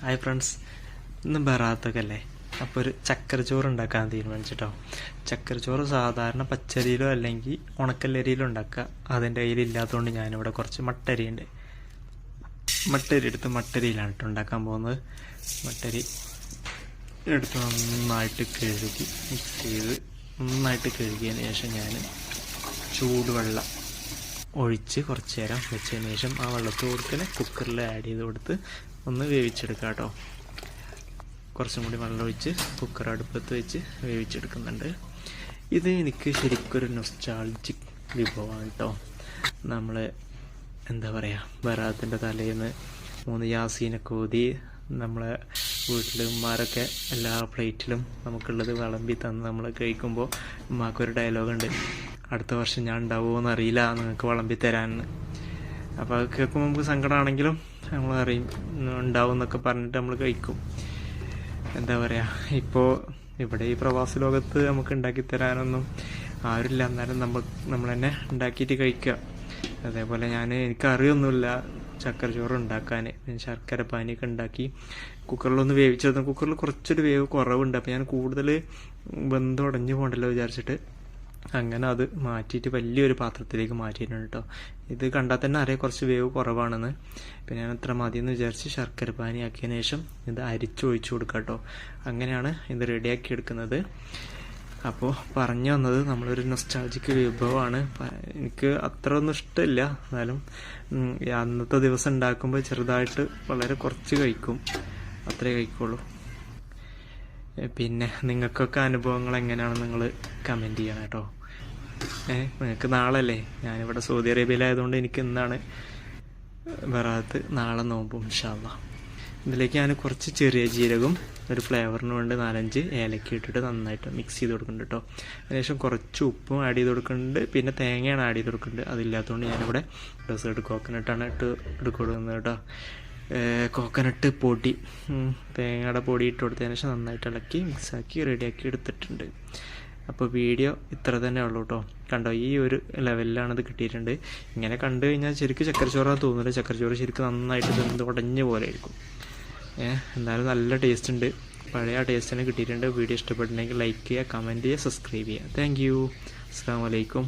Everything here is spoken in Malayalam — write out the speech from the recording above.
ഹായ് ഫ്രണ്ട്സ് ഇന്ന് ബറാത്തൊക്കെ അല്ലേ? അപ്പോൾ ഒരു ചക്കരച്ചോറ് ഉണ്ടാക്കാൻ തീരുമാനിച്ചിട്ടോ. ചക്കരച്ചോറ് സാധാരണ പച്ചരിയിലോ അല്ലെങ്കിൽ ഉണക്കല്ലരിയിലോ ഉണ്ടാക്കുക. അതിന്റെ കയ്യിൽ ഇല്ലാത്തതുകൊണ്ട് ഞാനിവിടെ കുറച്ച് മട്ടരി ഉണ്ട് മട്ടരി എടുത്ത് മട്ടരിയിലാണ് കേട്ടോ ഉണ്ടാക്കാൻ പോകുന്നത്. മട്ടരി എടുത്ത് നന്നായിട്ട് കഴുകി മിക്സ് ചെയ്ത് നന്നായിട്ട് കഴുകിയതിന് ശേഷം ഞാൻ ചൂടുവെള്ളം ഒഴിച്ച് കുറച്ച് നേരം വെച്ചതിന് ശേഷം ആ വെള്ളത്തിൽ തന്നെ കുക്കറിൽ ആഡ് ചെയ്ത് കൊടുത്ത് ഒന്ന് വേവിച്ചെടുക്കാം കേട്ടോ. കുറച്ചും കൂടി വെള്ളം ഒഴിച്ച് കുക്കർ അടുപ്പത്ത് വെച്ച് വേവിച്ചെടുക്കുന്നുണ്ട്. ഇത് എനിക്ക് ശരിക്കൊരു നൊസ്റ്റാൾജിക് വിഭവമാണ് കേട്ടോ. നമ്മൾ എന്താ പറയുക ബറാത്തിന്റെ തലേന്ന് മൂന്ന് യാസീനൊക്കെ ഊതി നമ്മളെ വീട്ടിൽ ഉമ്മാരൊക്കെ എല്ലാ പ്ലേറ്റിലും നമുക്കുള്ളത് വിളമ്പി തന്ന് നമ്മൾ കഴിക്കുമ്പോൾ ഉമ്മാക്കൊരു ഡയലോഗുണ്ട്. അടുത്ത വർഷം ഞാൻ ഉണ്ടാവുമോ എന്നറിയില്ല നിങ്ങൾക്ക് വിളമ്പി തരാൻ അപ്പോൾ അത് കേൾക്കുമ്പോൾ നമുക്ക് സങ്കടമാണെങ്കിലും നമ്മൾ അറിയും ഉണ്ടാവും എന്നൊക്കെ പറഞ്ഞിട്ട് നമ്മൾ കഴിക്കും. എന്താ പറയുക ഇപ്പോൾ ഇവിടെ ഈ പ്രവാസ ലോകത്ത് നമുക്ക് ഉണ്ടാക്കി തരാനൊന്നും ആരുമില്ല. എന്നാലും നമ്മൾ നമ്മൾ തന്നെ ഉണ്ടാക്കിയിട്ട് കഴിക്കുക. അതേപോലെ ഞാൻ എനിക്ക് അറിയൊന്നുമില്ല ചക്കര ചോറ് ഉണ്ടാക്കാൻ ശർക്കര പാനിയൊക്കെ ഉണ്ടാക്കി കുക്കറിലൊന്ന് വേവിച്ചത് കുക്കറിൽ കുറച്ചൊരു വേവ് കുറവുണ്ട്. അപ്പോൾ ഞാൻ കൂടുതൽ ബന്ധം ഉടഞ്ഞു പോകണ്ടല്ലോ വിചാരിച്ചിട്ട്. അങ്ങനെ അത് മാറ്റിയിട്ട് വലിയൊരു പാത്രത്തിലേക്ക് മാറ്റിയിട്ടുണ്ട് കേട്ടോ ഇത് കണ്ടാൽ തന്നെ അറിയാം കുറച്ച് വേവ് കുറവാണെന്ന്. പിന്നെ ഞാൻ അത്ര മതിയെന്ന് വിചാരിച്ച് ശർക്കര പാനി ആക്കിയതിന് ശേഷം ഇത് അരിച്ചൊഴിച്ചു കൊടുക്കാം കേട്ടോ അങ്ങനെയാണ് ഇത് റെഡിയാക്കി എടുക്കുന്നത്. അപ്പോൾ പറഞ്ഞു വന്നത് നമ്മളൊരു നൊസ്റ്റാൾജിക്ക് വിഭവമാണ്. എനിക്ക് അത്ര ഒന്നും ഇഷ്ടമില്ല. എന്നാലും അന്നത്തെ ദിവസം ഉണ്ടാക്കുമ്പോൾ ചെറുതായിട്ട് വളരെ കുറച്ച് കഴിക്കും. അത്രേ കഴിക്കുള്ളൂ. പിന്നെ നിങ്ങൾക്കൊക്കെ അനുഭവങ്ങൾ എങ്ങനെയാണെന്ന് നിങ്ങൾ കമന്റ് ചെയ്യണം കേട്ടോ ഏ നിങ്ങൾക്ക് നാളെ അല്ലേ ഞാനിവിടെ സൗദി അറേബ്യയിലായതുകൊണ്ട് എനിക്ക് ഇന്നാണ് വെറാത്ത് നാളെ നോമ്പും ഇൻഷാല്ല ഇതിലേക്ക് ഞാൻ കുറച്ച് ചെറിയ ജീരകം ഒരു ഫ്ലേവറിന് വേണ്ടി നാലഞ്ച് ഏലക്ക ഇട്ടിട്ട് നന്നായിട്ട് മിക്സ് ചെയ്ത് കൊടുക്കുന്നുണ്ട് കേട്ടോ അതിനുശേഷം കുറച്ച് ഉപ്പും ആഡ് ചെയ്ത് കൊടുക്കുന്നുണ്ട്. പിന്നെ തേങ്ങയാണ് ആഡ് ചെയ്ത് കൊടുക്കുന്നുണ്ട്. അതില്ലാത്തതുകൊണ്ട് ഞാനിവിടെ ഡെസേർട്ട് കോക്കനട്ടാണ് ഇട്ട് എടുക്കുന്നത് കേട്ടോ കോക്കനട്ട് പൊടി. തേങ്ങയുടെ പൊടി ഇട്ട് കൊടുത്തതിന് ശേഷം നന്നായിട്ട് ഇളക്കി മിക്സാക്കി റെഡിയാക്കി എടുത്തിട്ടുണ്ട്. അപ്പോൾ വീഡിയോ ഇത്ര തന്നെ ഉള്ളൂ കേട്ടോ കണ്ടോ ഈ ഒരു ലെവലിലാണ് ഇത് കിട്ടിയിട്ടുണ്ട്. ഇങ്ങനെ കണ്ടു കഴിഞ്ഞാൽ ശരിക്കും ചക്കരച്ചോറാന്ന് തോന്നുന്നില്ല ചക്കരച്ചോറ് ശരിക്കും നന്നായിട്ട് വെന്ത് ഉടഞ്ഞ പോലെ ആയിരിക്കും. ഏഹ് എന്നാലും നല്ല ടേസ്റ്റ് ഉണ്ട്. പഴയ ആ ടേസ്റ്റ് തന്നെ കിട്ടിയിട്ടുണ്ട്. വീഡിയോ ഇഷ്ടപ്പെട്ടിട്ടുണ്ടെങ്കിൽ ലൈക്ക് ചെയ്യുക കമന്റ് ചെയ്യുക സബ്സ്ക്രൈബ് ചെയ്യുക. താങ്ക് യു അസ്സാം വലൈക്കും